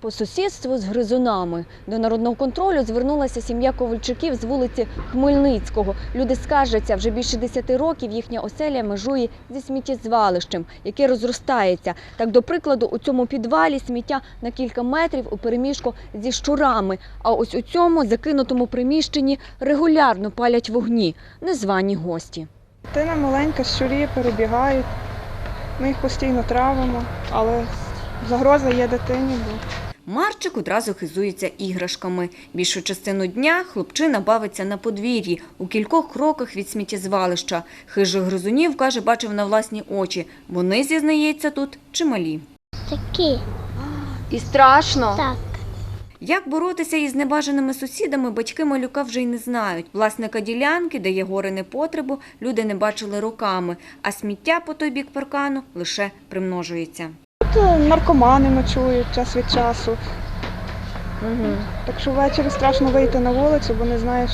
По сусідству з гризунами до народного контролю звернулася сім'я Ковальчуків з вулиці Хмельницького. Люди скаржаться, вже більше 10 років їхня оселя межує зі сміттєзвалищем, яке розростається. Так, до прикладу, у цьому підвалі сміття на кілька метрів у переміжку зі щурами. А ось у цьому закинутому приміщенні регулярно палять вогні незвані гості. Дитина маленька, щурі перебігають. Ми їх постійно травимо, але загроза є дитині, бо Марчик одразу хизується іграшками. Більшу частину дня хлопчина бавиться на подвір'ї у кількох кроках від сміттєзвалища. Хижих гризунів, каже, бачив на власні очі. Вони, зізнається, тут чималі. Такі, І страшно. так. Як боротися із небажаними сусідами, батьки малюка вже й не знають. Власника ділянки, де є гори непотребу, люди не бачили роками, а сміття по той бік паркану лише примножується. Тут наркомани ночують час від часу. Так що ввечері страшно вийти на вулицю, бо не знаєш,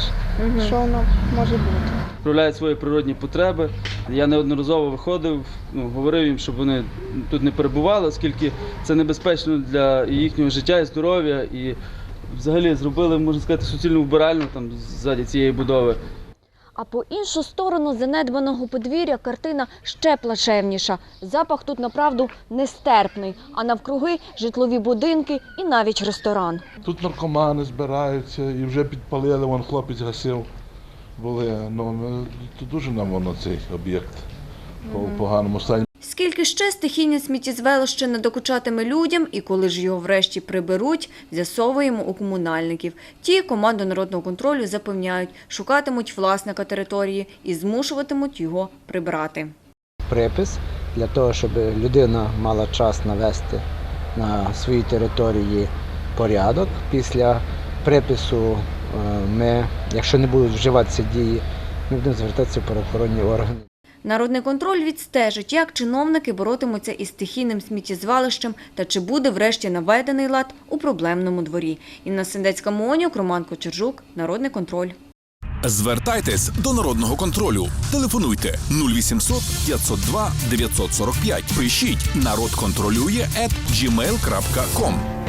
що воно може бути. справляють свої природні потреби. Я неодноразово виходив, ну, говорив їм, щоб вони тут не перебували, оскільки це небезпечно для їхнього життя і здоров'я. І взагалі зробили, можна сказати, суцільну вбиральню там ззаді цієї будови. А по іншу сторону занедбаного подвір'я картина ще плачевніша. Запах тут направду нестерпний, а навкруги житлові будинки і навіть ресторан. Тут наркомани збираються і вже підпалили, вон хлопець гасив. Були. Ну, ну, тут дуже нам воно цей об'єкт по поганому стані. Скільки ще стихійне сміттєзвелище не докучатиме людям, і коли ж його врешті приберуть, з'ясовуємо у комунальників. Ті команду народного контролю запевняють, шукатимуть власника території і змушуватимуть його прибрати. припис для того, щоб людина мала час навести на своїй території порядок. Після припису е, ми, якщо не будуть вживатися дії, ми будемо звертатися в правоохоронні органи. Народний контроль відстежить, як чиновники боротимуться із стихійним сміттєзвалищем та чи буде врешті наведений лад у проблемному дворі. Інна Сендецька Монюк, Роман Кочержук, Народний контроль. Звертайтесь до народного контролю. Телефонуйте 0800 502 945. Пишіть народ контролює gmail.com.